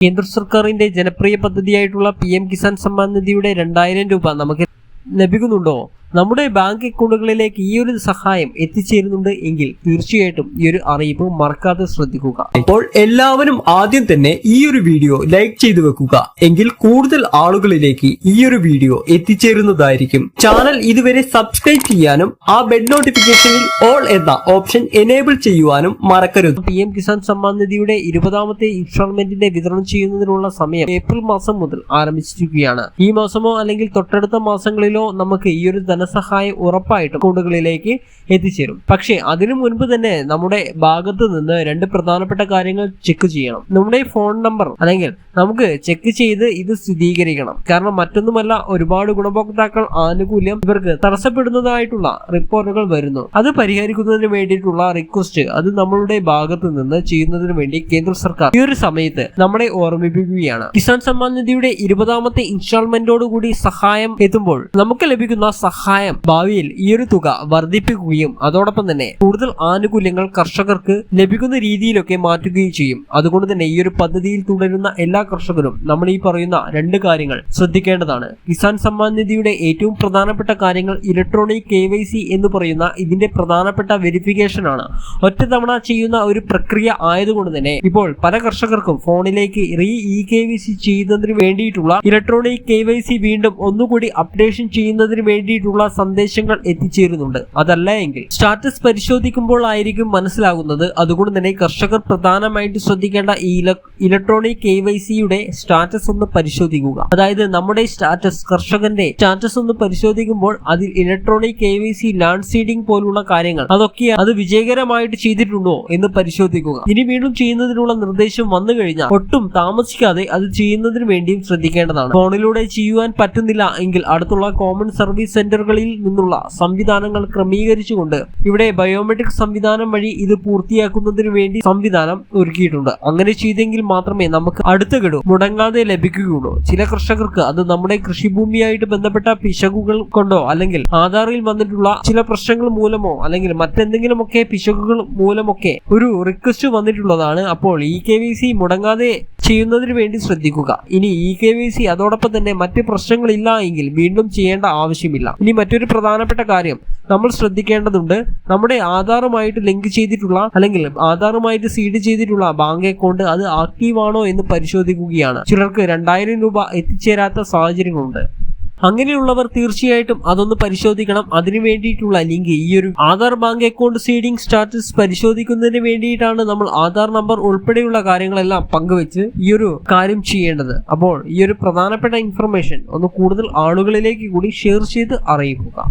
കേന്ദ്ര സർക്കാരിന്റെ ജനപ്രിയ പദ്ധതിയായിട്ടുള്ള പി എം കിസാൻ സമ്മാൻ നിധിയുടെ രണ്ടായിരം രൂപ നമുക്ക് ലഭിക്കുന്നുണ്ടോ? നമ്മുടെ ബാങ്ക് അക്കൗണ്ടുകളിലേക്ക് ഈ ഒരു സഹായം എത്തിച്ചേരുന്നുണ്ട് എങ്കിൽ തീർച്ചയായിട്ടും ഈ ഒരു അറിയിപ്പ് മറക്കാതെ ശ്രദ്ധിക്കുക. അപ്പോൾ എല്ലാവരും ആദ്യം തന്നെ ഈ ഒരു വീഡിയോ ലൈക്ക് ചെയ്തു വെക്കുക. എങ്കിൽ കൂടുതൽ ആളുകളിലേക്ക് ഈ ഒരു വീഡിയോ എത്തിച്ചേരുന്നതായിരിക്കും. ചാനൽ ഇതുവരെ സബ്സ്ക്രൈബ് ചെയ്യാനും ആ ബെഡ് നോട്ടിഫിക്കേഷനിൽ ഓൾ എന്ന ഓപ്ഷൻ എനേബിൾ ചെയ്യുവാനും മറക്കരുത്. പി എം കിസാൻ സമ്മാൻ നിധിയുടെ ഇരുപതാമത്തെ ഇൻസ്റ്റാൾമെന്റിന്റെ വിതരണം ചെയ്യുന്നതിനുള്ള സമയം ഏപ്രിൽ മാസം മുതൽ ആരംഭിച്ചിരിക്കുകയാണ്. ഈ മാസമോ അല്ലെങ്കിൽ തൊട്ടടുത്ത മാസങ്ങളിലോ നമുക്ക് ഈ ഒരു ധനസഹായം ഉറപ്പായിട്ടും അക്കൗണ്ടുകളിലേക്ക് എത്തിച്ചേരും. പക്ഷേ അതിനു മുൻപ് തന്നെ നമ്മുടെ ഭാഗത്ത് നിന്ന് രണ്ട് പ്രധാനപ്പെട്ട കാര്യങ്ങൾ ചെക്ക് ചെയ്യണം. നമ്മുടെ ഫോൺ നമ്പർ അല്ലെങ്കിൽ നമുക്ക് ചെക്ക് ചെയ്ത് ഇത് സ്ഥിരീകരിക്കണം. കാരണം മറ്റൊന്നുമല്ല ഒരുപാട് ഗുണഭോക്താക്കൾ ആനുകൂല്യം ഇവർക്ക് തടസ്സപ്പെടുന്നതായിട്ടുള്ള റിപ്പോർട്ടുകൾ വരുന്നു. അത് പരിഹരിക്കുന്നതിന് വേണ്ടിയിട്ടുള്ള റിക്വസ്റ്റ് അത് നമ്മളുടെ ഭാഗത്ത് നിന്ന് ചെയ്യുന്നതിന് വേണ്ടി കേന്ദ്ര സർക്കാർ ഈ ഒരു സമയത്ത് നമ്മളെ ഓർമ്മിപ്പിക്കുകയാണ്. കിസാൻ സമ്മാൻ നിധിയുടെ ഇരുപതാമത്തെ ഇൻസ്റ്റാൾമെന്റോടുകൂടി സഹായം എത്തുമ്പോൾ നമുക്ക് ലഭിക്കുന്ന സഹായം ഭാവിയിൽ ഈ ഒരു തുക വർദ്ധിപ്പിക്കുകയും അതോടൊപ്പം തന്നെ കൂടുതൽ ആനുകൂല്യങ്ങൾ കർഷകർക്ക് ലഭിക്കുന്ന രീതിയിലൊക്കെ മാറ്റുകയും ചെയ്യും. അതുകൊണ്ട് തന്നെ ഈ ഒരു പദ്ധതിയിൽ തുടരുന്ന എല്ലാ കർഷകരും നമ്മൾ ഈ പറയുന്ന രണ്ട് കാര്യങ്ങൾ ശ്രദ്ധിക്കേണ്ടതാണ്. കിസാൻ സമ്മാൻ നിധിയുടെ ഏറ്റവും പ്രധാനപ്പെട്ട കാര്യങ്ങൾ ഇലക്ട്രോണിക് കെ വൈ സി എന്ന് പറയുന്ന ഇതിന്റെ പ്രധാനപ്പെട്ട വെരിഫിക്കേഷൻ ആണ്. ഒറ്റ തവണ ചെയ്യുന്ന ഒരു പ്രക്രിയ ആയതുകൊണ്ട് തന്നെ ഇപ്പോൾ പല കർഷകർക്കും ഫോണിലേക്ക് re E K V C ചെയ്യുന്നതിന് വേണ്ടിയിട്ടുള്ള ഇലക്ട്രോണിക് കെ വൈ സി വീണ്ടും ഒന്നുകൂടി അപ്ഡേഷൻ ചെയ്യുന്നതിന് വേണ്ടിയിട്ടുള്ള സന്ദേശങ്ങൾ എത്തിച്ചേരുന്നുണ്ട്. അതല്ല എങ്കിൽ. സ്റ്റാറ്റസ് പരിശോധിക്കുമ്പോൾ ആയിരിക്കും മനസ്സിലാകുന്നത്. അതുകൊണ്ട് തന്നെ കർഷകർ പ്രധാനമായിട്ട് ശ്രദ്ധിക്കേണ്ട ഈ ഇലക്ട്രോണിക് കെ വൈ സിയുടെ സ്റ്റാറ്റസ് ഒന്ന് പരിശോധിക്കുക. അതായത് നമ്മുടെ സ്റ്റാറ്റസ് കർഷകന്റെ സ്റ്റാറ്റസ് ഒന്ന് പരിശോധിക്കുമ്പോൾ അതിൽ electronic K Y C land seeding പോലുള്ള കാര്യങ്ങൾ അതൊക്കെ അത് വിജയകരമായിട്ട് ചെയ്തിട്ടുണ്ടോ എന്ന് പരിശോധിക്കുക. ഇനി വീണ്ടും ചെയ്യുന്നതിനുള്ള നിർദ്ദേശം വന്നു കഴിഞ്ഞാൽ ഒട്ടും താമസിക്കാതെ അത് ചെയ്യുന്നതിന് വേണ്ടിയും ശ്രദ്ധിക്കേണ്ടതാണ്. ഫോണിലൂടെ ചെയ്യുവാൻ പറ്റുന്നില്ല എങ്കിൽ അടുത്തുള്ള കോമൺ സർവീസ് സെന്ററുകളിൽ നിന്നുള്ള സംവിധാനങ്ങൾ ക്രമീകരിച്ചുകൊണ്ട് ഇവിടെ ബയോമെട്രിക് സംവിധാനം വഴി ഇത് പൂർത്തിയാക്കുന്നതിന് വേണ്ടി സംവിധാനം ഒരുക്കിയിട്ടുണ്ട്. അങ്ങനെ ചെയ്തെങ്കിൽ മാത്രമേ നമുക്ക് അടുത്ത ഗഡു മുടങ്ങാതെ ലഭിക്കുകയുള്ളൂ. ചില കർഷകർക്ക് അത് നമ്മുടെ കൃഷിഭൂമിയായിട്ട് ബന്ധപ്പെട്ട പിശകുകൾ കൊണ്ടോ അല്ലെങ്കിൽ ആധാറിൽ വന്നിട്ടുള്ള ചില പ്രശ്നങ്ങൾ മൂലമോ അല്ലെങ്കിൽ മറ്റെന്തെങ്കിലുമൊക്കെ പിശകുകൾ മൂലമൊക്കെ ഒരു റിക്വസ്റ്റ് വന്നിട്ടുള്ളതാണ്. അപ്പോൾ ഇ കെ വി സി മുടങ്ങാതെ ചെയ്യുന്നതിന് വേണ്ടി ശ്രദ്ധിക്കുക. ഇനി ഇ കെ വി സി അതോടൊപ്പം തന്നെ മറ്റ് പ്രശ്നങ്ങളില്ല എങ്കിൽ വീണ്ടും ചെയ്യേണ്ട ആവശ്യമില്ല. ഇനി മറ്റൊരു പ്രധാനപ്പെട്ട കാര്യം. നമ്മൾ ശ്രദ്ധിക്കേണ്ടതുണ്ട് നമ്മുടെ ആധാറുമായിട്ട് ലിങ്ക് ചെയ്തിട്ടുള്ള അല്ലെങ്കിൽ ആധാറുമായിട്ട് സീഡ് ചെയ്തിട്ടുള്ള ബാങ്ക് അക്കൗണ്ട് അത് ആക്റ്റീവ് ആണോ എന്ന് പരിശോധിക്കുകയാണ്. ചിലർക്ക് രണ്ടായിരം രൂപ എത്തിച്ചേരാത്ത സാഹചര്യങ്ങളുണ്ട്. അങ്ങനെയുള്ളവർ തീർച്ചയായിട്ടും അതൊന്ന് പരിശോധിക്കണം. അതിനു വേണ്ടിയിട്ടുള്ള ലിങ്ക് ഈ ഒരു Aadhaar bank account seeding status പരിശോധിക്കുന്നതിന് വേണ്ടിയിട്ടാണ് നമ്മൾ ആധാർ നമ്പർ ഉൾപ്പെടെയുള്ള കാര്യങ്ങളെല്ലാം പങ്കുവെച്ച് ഈ ഒരു കാര്യം ചെയ്യേണ്ടത്. അപ്പോൾ ഈ ഒരു പ്രധാനപ്പെട്ട ഇൻഫർമേഷൻ ഒന്ന് കൂടുതൽ ആളുകളിലേക്ക് കൂടി ഷെയർ ചെയ്ത് അറിയിക്കുക.